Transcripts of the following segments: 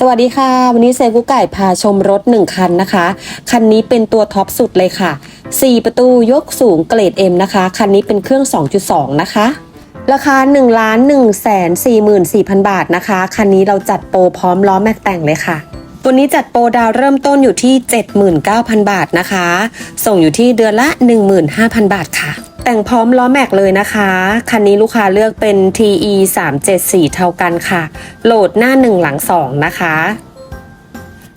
สวัสดีค่ะ วันนี้เซกุไก่พาชมรถ 1 คันนะคะ คันนี้เป็นตัวท็อปสุดเลยค่ะ 4 ประตูยกสูงเกรด M นะคะ คันนี้เป็นเครื่อง 2.2 นะคะ ราคา1ล้าน1แสน44,000 บาทนะคะ คันนี้เราจัดโปรพร้อมล้อแม็กแต่งเลยค่ะ ตัวนี้จัดโปรดาวเริ่มต้นอยู่ที่ 79,000 บาทนะคะ ส่งอยู่ที่เดือนละ 15,000 บาทค่ะ แต่งพร้อมล้อแม็กเลยนะคะ คันนี้ลูกค้าเลือกเป็น TE 374 เท่ากันค่ะ โหลดหน้า 1 หลัง 2 นะคะ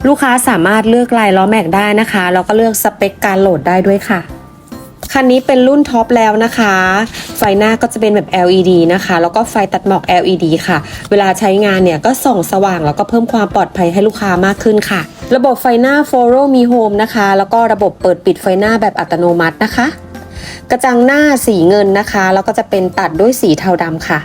ลูกค้าสามารถเลือกลายล้อแม็กได้นะคะ แล้วก็เลือกสเปคการโหลดได้ด้วยค่ะ คันนี้เป็นรุ่นท็อปแล้วนะคะ ไฟหน้าก็จะเป็นแบบ LED นะคะ แล้วก็ไฟตัดหมอก LED ค่ะ เวลาใช้งานเนี่ยก็ส่องสว่างแล้วก็เพิ่มความปลอดภัยให้ลูกค้ามากขึ้นค่ะ ระบบไฟหน้า Follow Me Home นะคะ แล้วก็ระบบเปิดปิดไฟหน้าแบบอัตโนมัตินะคะ กระจังหน้าสีเงินนะคะแล้วก็จะเป็นตัดด้วยสีเทาดำค่ะ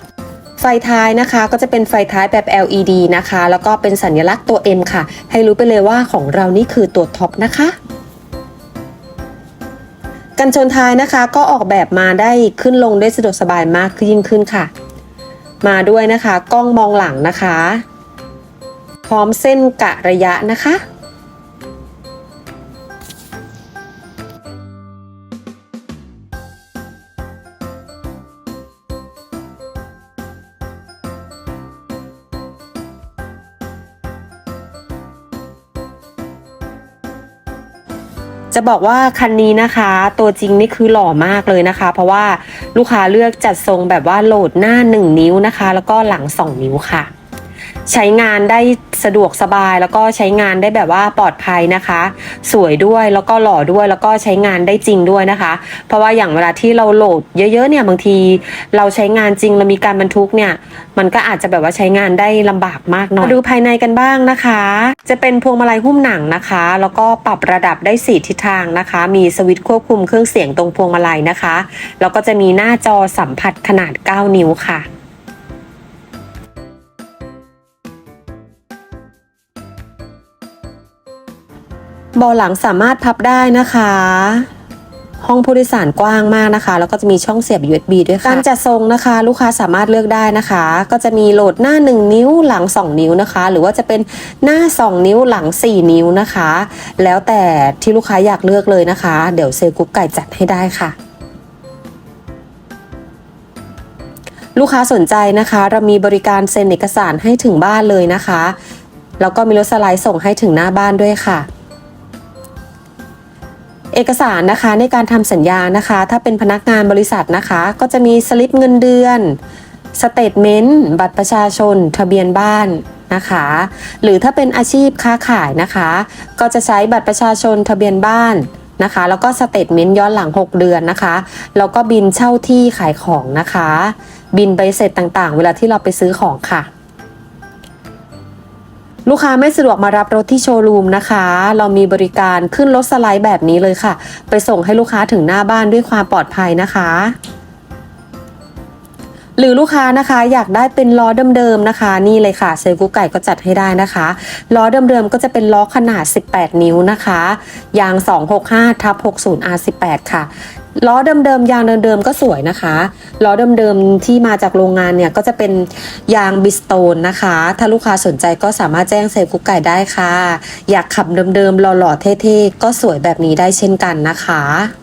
ไฟท้ายนะคะก็จะเป็นไฟท้ายแบบ LED นะคะ แล้วก็เป็นสัญลักษณ์ตัว M ค่ะ ให้รู้ไปเลยว่าของเรานี่คือตัวท็อปนะคะกันชนท้ายนะคะก็ออกแบบมาได้ขึ้นลงได้สะดวกสบายมากยิ่งขึ้นค่ะ มาด้วยนะคะกล้องมองหลังนะคะ พร้อมเส้นกะระยะนะคะ จะบอกว่าคันนี้นะคะ ตัวจริงนี่คือหล่อมากเลยนะคะ เพราะว่าลูกค้าเลือกจัดทรงแบบว่าโหลดหน้า 1 นิ้วนะคะ แล้วก็หลัง 2 นิ้วค่ะ ใช้งานได้สะดวกสบายแล้วก็ใช้งานได้แบบว่าปลอดภัยนะคะ สวยด้วยแล้วก็หล่อด้วยแล้วก็ใช้งานได้จริงด้วยนะคะ เพราะว่าอย่างเวลาที่เราโหลดเยอะๆเนี่ยบางที เราใช้งานจริงเรามีการบรรทุกเนี่ยมันก็อาจจะแบบว่าใช้งานได้ลำบากมากหน่อยมาดูภายในกันบ้างนะคะ จะเป็นพวงมาลัยหุ้มหนังนะคะ แล้วก็ปรับระดับได้สี่ทิศทางนะคะ มีสวิตช์ควบคุมเครื่องเสียงตรงพวงมาลัยนะคะแล้วก็จะมีหน้าจอสัมผัสขนาด 9 นิ้วค่ะ เบาะหลังสามารถพับได้นะคะ ห้องผู้โดยสารกว้างมากนะคะ แล้วก็จะมีช่องเสียบ USB ด้วยค่ะ การจัดทรงนะคะ ลูกค้าสามารถเลือกได้นะคะ ก็จะมีโหลดหน้า 1 นิ้วหลัง 2 นิ้วนะคะ หรือว่าจะเป็นหน้า 2 นิ้วหลัง 4 นิ้วนะคะ แล้วแต่ที่ลูกค้าอยากเลือกเลยนะคะ เดี๋ยวเซลกุ๊กไก่จัดให้ได้ค่ะลูกค้าสนใจนะคะ เรามีบริการเซ็นเอกสารให้ถึงบ้านเลยนะคะ แล้วก็มีรถสไลด์ส่งให้ถึงหน้าบ้านด้วยค่ะ เอกสารนะคะในการทำสัญญานะคะ ถ้าเป็นพนักงานบริษัทนะคะ ก็จะมีสลิปเงินเดือนสเตทเมนต์บัตรประชาชน ทะเบียนบ้านนะคะ หรือถ้าเป็นอาชีพค้าขายนะคะ ก็จะใช้บัตรประชาชน ทะเบียนบ้านนะคะ แล้วก็สเตทเมนต์ย้อนหลัง 6 เดือนนะคะ แล้วก็บินเช่าที่ขายของนะคะ บินใบเสร็จต่างๆ เวลาที่เราไปซื้อของค่ะ ลูกค้าไม่สะดวกมารับรถที่โชว์รูมนะคะ เรามีบริการขึ้นรถสไลด์แบบนี้เลยค่ะ ไปส่งให้ลูกค้าถึงหน้าบ้านด้วยความปลอดภัยนะคะ หรือลูกค้านะคะอยากได้เป็นล้อเดิมๆนะคะ นี่เลยค่ะเซลล์กุ๊กไก่ก็จัดให้ได้นะคะล้อเดิมๆก็จะเป็นล้อขนาด 18 นิ้วนะคะ ยาง 265ทับ60 R18 ค่ะ ล้อเดิมๆยางเดิมๆก็สวยนะคะล้อเดิมๆที่มาจากโรงงานเนี่ยก็จะเป็นยางบิสโตนนะคะ ถ้าลูกค้าสนใจก็สามารถแจ้งเซลล์กุ๊กไก่ได้ค่ะ อยากขับเดิมๆหล่อๆเท่ๆก็สวยแบบนี้ได้เช่นกันนะคะ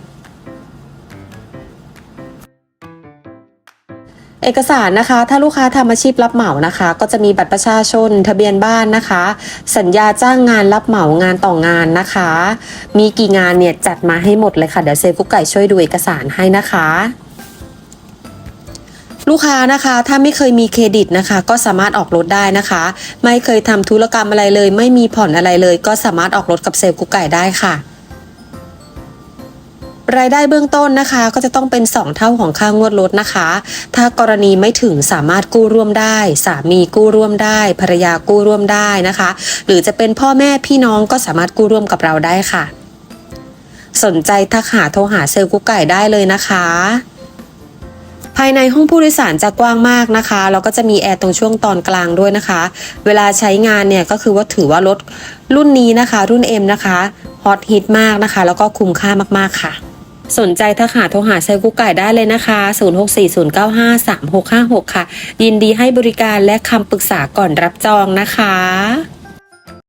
เอกสารนะคะ ถ้าลูกค้าทำอาชีพรับเหมานะคะ ก็จะมีบัตรประชาชน ทะเบียนบ้านนะคะ สัญญาจ้างงานรับเหมางานต่องานนะคะ มีกี่งานเนี่ยจัดมาให้หมดเลยค่ะเดี๋ยวเซลล์กุ๊กไก่ช่วยดูเอกสารให้นะคะลูกค้านะคะถ้าไม่เคยมีเครดิตนะคะ ก็สามารถออกรถได้นะคะ ไม่เคยทำธุรกรรมอะไรเลย ไม่มีผ่อนอะไรเลย ก็สามารถออกรถกับเซลล์กุ๊กไก่ได้ค่ะ รายได้เบื้องต้นนะคะ ก็จะต้องเป็น 2 เท่าของค่างวดรถนะคะ ถ้ากรณีไม่ถึงสามารถกู้ร่วมได้ สามีกู้ร่วมได้ ภรรยากู้ร่วมได้นะคะ หรือจะเป็นพ่อแม่พี่น้องก็สามารถกู้ร่วมกับเราได้ค่ะ สนใจทักหาโทรหาเซลล์กุ๊กไก่ได้เลยนะคะภายในห้องผู้โดยสารจะกว้างมากนะคะแล้วก็จะมีแอร์ตรงช่วงตอนกลางด้วยนะคะ เวลาใช้งานเนี่ยก็คือว่าถือว่ารถรุ่นนี้นะคะ รุ่น M นะคะฮอตฮิตมากนะคะ แล้วก็คุ้มค่ามากๆค่ะ สนใจถ้าหาโทรหาเซลกุ๊กไก่ได้เลยนะคะ 0640953656 ค่ะ ยินดีให้บริการและคำปรึกษาก่อนรับจองนะคะ